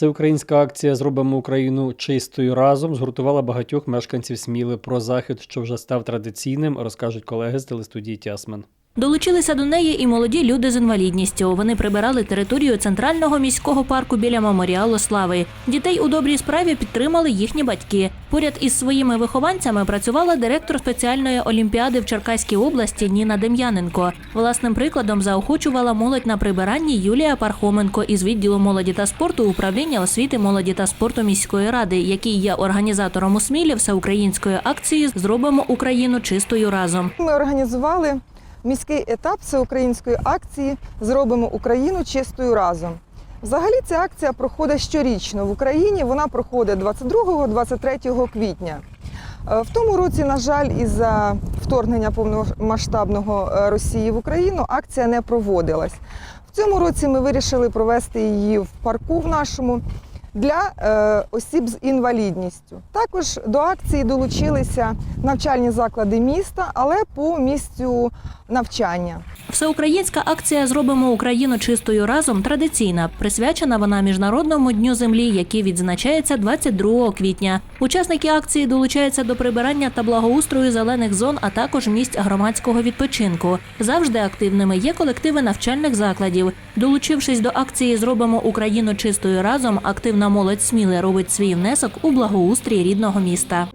Всеукраїнська акція Зробимо Україну чистою разом згуртувала багатьох мешканців Сміли про захід, що вже став традиційним, розкажуть колеги з телестудії Тясмен. Долучилися до неї і молоді люди з інвалідністю. Вони прибирали територію центрального міського парку біля меморіалу слави. Дітей у добрій справі підтримали їхні батьки. Поряд із своїми вихованцями працювала директор спеціальної олімпіади в Черкаській області Ніна Дем'яненко. Власним прикладом заохочувала молодь на прибиранні Юлія Пархоменко із відділу молоді та спорту управління освіти молоді та спорту міської ради, який є організатором у Смілі всеукраїнської акції Зробимо Україну чистою разом. Ми організували міський етап всеукраїнської акції Зробимо Україну чистою разом. Взагалі ця акція проходить щорічно в Україні. Вона проходить 22-23 квітня. Е, В тому році, на жаль, із-за вторгнення повномасштабного е, Росії в Україну акція не проводилась. В цьому році ми вирішили провести її в парку в нашому для е, осіб з інвалідністю. Також до акції долучилися навчальні заклади міста, але по місцю навчання. Всеукраїнська акція Зробимо Україну чистою разом традиційна. Присвячена вона міжнародному дню землі, який відзначається 22 квітня. Учасники акції долучаються до прибирання та благоустрою зелених зон, а також місць громадського відпочинку. Завжди активними є колективи навчальних закладів. Долучившись до акції Зробимо Україну чистою разом, активна молодь сміле робить свій внесок у благоустрій рідного міста.